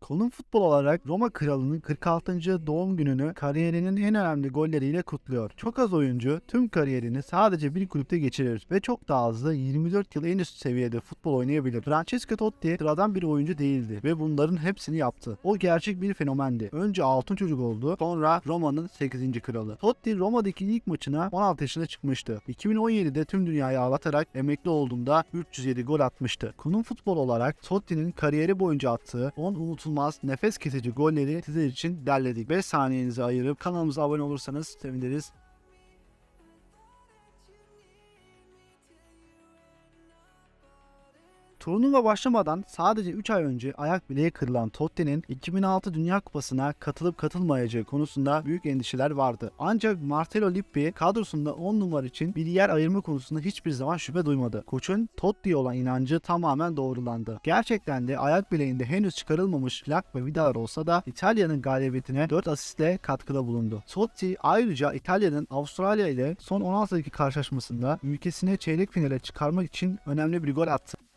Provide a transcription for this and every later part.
Konum futbol olarak Roma kralının 46. doğum gününü kariyerinin en önemli golleriyle kutluyor. Çok az oyuncu tüm kariyerini sadece bir kulüpte geçirir ve çok daha hızlı 24 yıl en üst seviyede futbol oynayabilir. Francesco Totti sıradan bir oyuncu değildi ve bunların hepsini yaptı. O gerçek bir fenomendi. Önce altın çocuk oldu, sonra Roma'nın 8. kralı. Totti Roma'daki ilk maçına 16 yaşında çıkmıştı. 2017'de tüm dünyayı ağlatarak emekli olduğunda 307 gol atmıştı. Konum futbol olarak Totti'nin kariyeri boyunca attığı 10 unutulmaz nefes kesici golleri sizler için derledik. 5 saniyenizi ayırıp kanalımıza abone olursanız seviniriz. Turnuva başlamadan sadece 3 ay önce ayak bileği kırılan Totti'nin 2006 Dünya Kupası'na katılıp katılmayacağı konusunda büyük endişeler vardı. Ancak Marcelo Lippi kadrosunda 10 numara için bir yer ayırma konusunda hiçbir zaman şüphe duymadı. Koçun Totti'ye olan inancı tamamen doğrulandı. Gerçekten de ayak bileğinde henüz çıkarılmamış plak ve vidalar olsa da İtalya'nın galibiyetine 4 asistle katkıda bulundu. Totti ayrıca İtalya'nın Avustralya ile son 16'daki karşılaşmasında ülkesine çeyrek finale çıkarmak için önemli bir gol attı.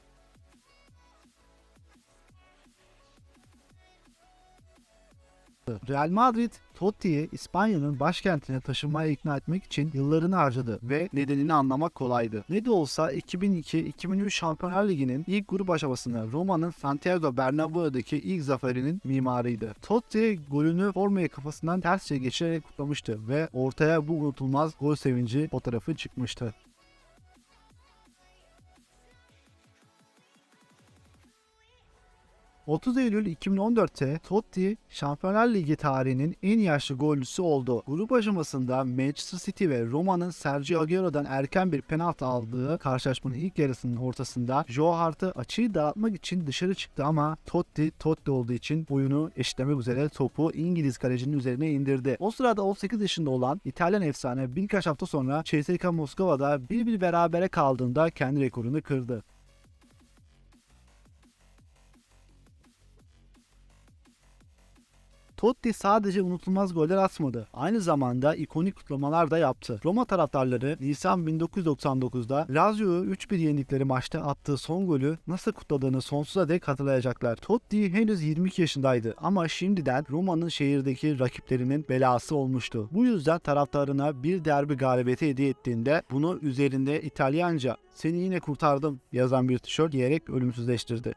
Real Madrid Totti'yi İspanya'nın başkentine taşınmaya ikna etmek için yıllarını harcadı ve nedenini anlamak kolaydı. Ne de olsa 2002-2003 Şampiyonlar Ligi'nin ilk grup aşamasında Roma'nın Santiago Bernabéu'daki ilk zaferinin mimarıydı. Totti golünü formaya kafasından tersçe geçirerek kutlamıştı ve ortaya bu unutulmaz gol sevinci fotoğrafı çıkmıştı. 30 Eylül 2014'te Totti Şampiyonlar Ligi tarihinin en yaşlı golcüsü oldu. Grup aşamasında Manchester City ve Roma'nın Sergio Aguero'dan erken bir penaltı aldığı karşılaşmanın ilk yarısının ortasında Joe Hart'ı açıyı dağıtmak için dışarı çıktı ama Totti Totti olduğu için oyunu eşitlemek üzere topu İngiliz kalecinin üzerine indirdi. O sırada 18 yaşında olan İtalyan efsane birkaç hafta sonra CSKA Moskova'da bir bir berabere kaldığında kendi rekorunu kırdı. Totti sadece unutulmaz goller atmadı. Aynı zamanda ikonik kutlamalar da yaptı. Roma taraftarları Nisan 1999'da Lazio'yu 3-1 yendikleri maçta attığı son golü nasıl kutladığını sonsuza dek hatırlayacaklar. Totti henüz 22 yaşındaydı ama şimdiden Roma'nın şehirdeki rakiplerinin belası olmuştu. Bu yüzden taraftarına bir derbi galibiyeti hediye ettiğinde bunu üzerinde İtalyanca seni yine kurtardım yazan bir tişört giyerek ölümsüzleştirdi.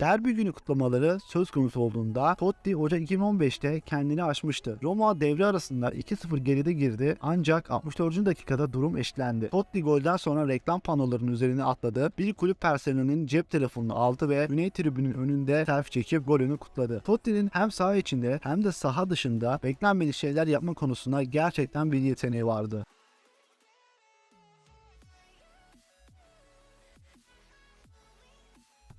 Derbi günü kutlamaları söz konusu olduğunda Totti Ocak 2015'te kendini aşmıştı. Roma devre arasında 2-0 geride girdi ancak 64. dakikada durum eşitlendi. Totti golden sonra reklam panolarının üzerine atladı. Bir kulüp personelinin cep telefonunu aldı ve Güney tribünün önünde selfie çekip golünü kutladı. Totti'nin hem saha içinde hem de saha dışında beklenmedik şeyler yapma konusunda gerçekten bir yeteneği vardı.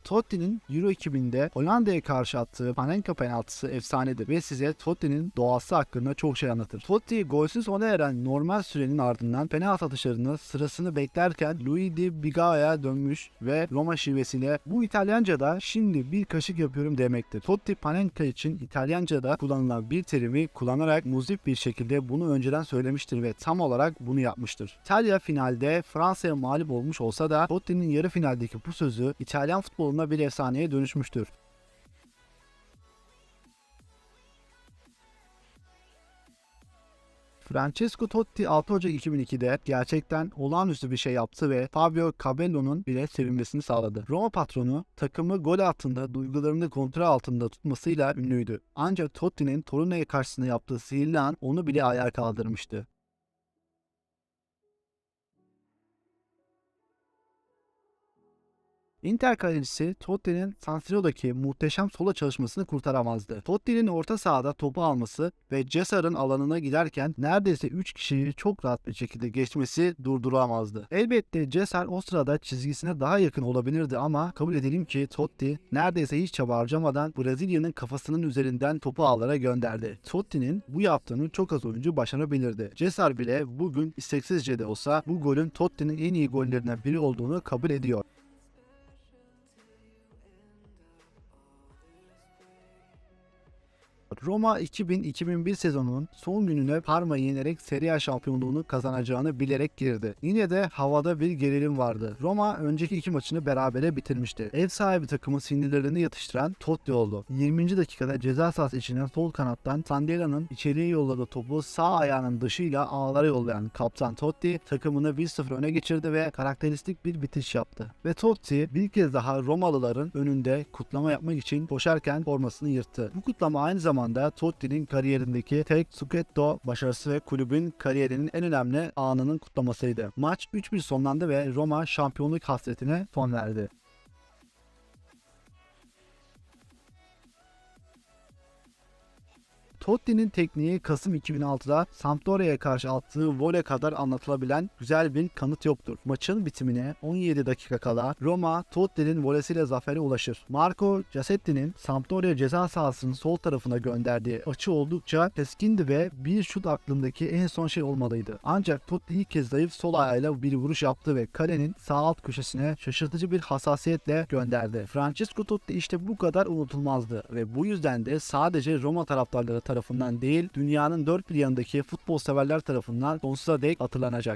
Totti'nin Euro 2000'de Hollanda'ya karşı attığı Panenka penaltısı efsanedir ve size Totti'nin doğası hakkında çok şey anlatır. Totti golsüz sona eren normal sürenin ardından penaltı atışlarını sırasını beklerken Louis Di Bigao'ya dönmüş ve Roma şivesiyle bu İtalyanca'da şimdi bir kaşık yapıyorum demektir. Totti Panenka için İtalyanca'da kullanılan bir terimi kullanarak muzip bir şekilde bunu önceden söylemiştir ve tam olarak bunu yapmıştır. İtalya finalde Fransa'ya mağlup olmuş olsa da Totti'nin yarı finaldeki bu sözü İtalyan futbolunda bir efsaneye dönüşmüştür. Francesco Totti 6 Ocak 2002'de gerçekten olağanüstü bir şey yaptı ve Fabio Cabello'nun bile sevinmesini sağladı. Roma patronu takımı gol altında duygularını kontrol altında tutmasıyla ünlüydü. Ancak Totti'nin Torino'ya karşısında yaptığı sihirli an onu bile ayağa kaldırmıştı. Inter kalecisi Totti'nin San muhteşem sola çalışmasını kurtaramazdı. Totti'nin orta sahada topu alması ve Cesar'ın alanına giderken neredeyse 3 kişiyi çok rahat bir şekilde geçmesi durduramazdı. Elbette Cesar o sırada çizgisine daha yakın olabilirdi ama kabul edelim ki Totti neredeyse hiç çaba harcamadan Brezilya'nın kafasının üzerinden topu ağlara gönderdi. Totti'nin bu yaptığını çok az oyuncu başarabilirdi. Cesar bile bugün isteksizce de olsa bu golün Totti'nin en iyi gollerinden biri olduğunu kabul ediyor. Roma 2000-2001 sezonunun son gününe Parma'yı yenerek Serie A şampiyonluğunu kazanacağını bilerek girdi. Yine de havada bir gerilim vardı. Roma önceki iki maçını berabere bitirmişti. Ev sahibi takımın sinirlerini yatıştıran Totti oldu. 20. dakikada ceza sahası içinden sol kanattan Sandela'nın içeriye yolladığı topu sağ ayağının dışıyla ağlara yollayan kaptan Totti takımını 1-0 öne geçirdi ve karakteristik bir bitiş yaptı. Ve Totti bir kez daha Romalıların önünde kutlama yapmak için koşarken formasını yırttı. Bu kutlama aynı zamanda Totti'nin kariyerindeki tek Scudetto başarısı ve kulübün kariyerinin en önemli anının kutlamasıydı. Maç 3-1 sonlandı ve Roma şampiyonluk hasretine son verdi. Totti'nin tekniği Kasım 2006'da Sampdoria'ya karşı attığı voley kadar anlatılabilen güzel bir kanıt yoktur. Maçın bitimine 17 dakika kala Roma Totti'nin volesiyle zafere ulaşır. Marco Giasetti'nin Sampdoria ceza sahasının sol tarafına gönderdiği açı oldukça keskindi ve bir şut aklındaki en son şey olmalıydı. Ancak Totti ilk kez zayıf sol ayağıyla bir vuruş yaptı ve kalenin sağ alt köşesine şaşırtıcı bir hassasiyetle gönderdi. Francesco Totti işte bu kadar unutulmazdı ve bu yüzden de sadece Roma taraftarları tarafından değil dünyanın dört bir yanındaki futbol severler tarafından sonsuza dek hatırlanacak.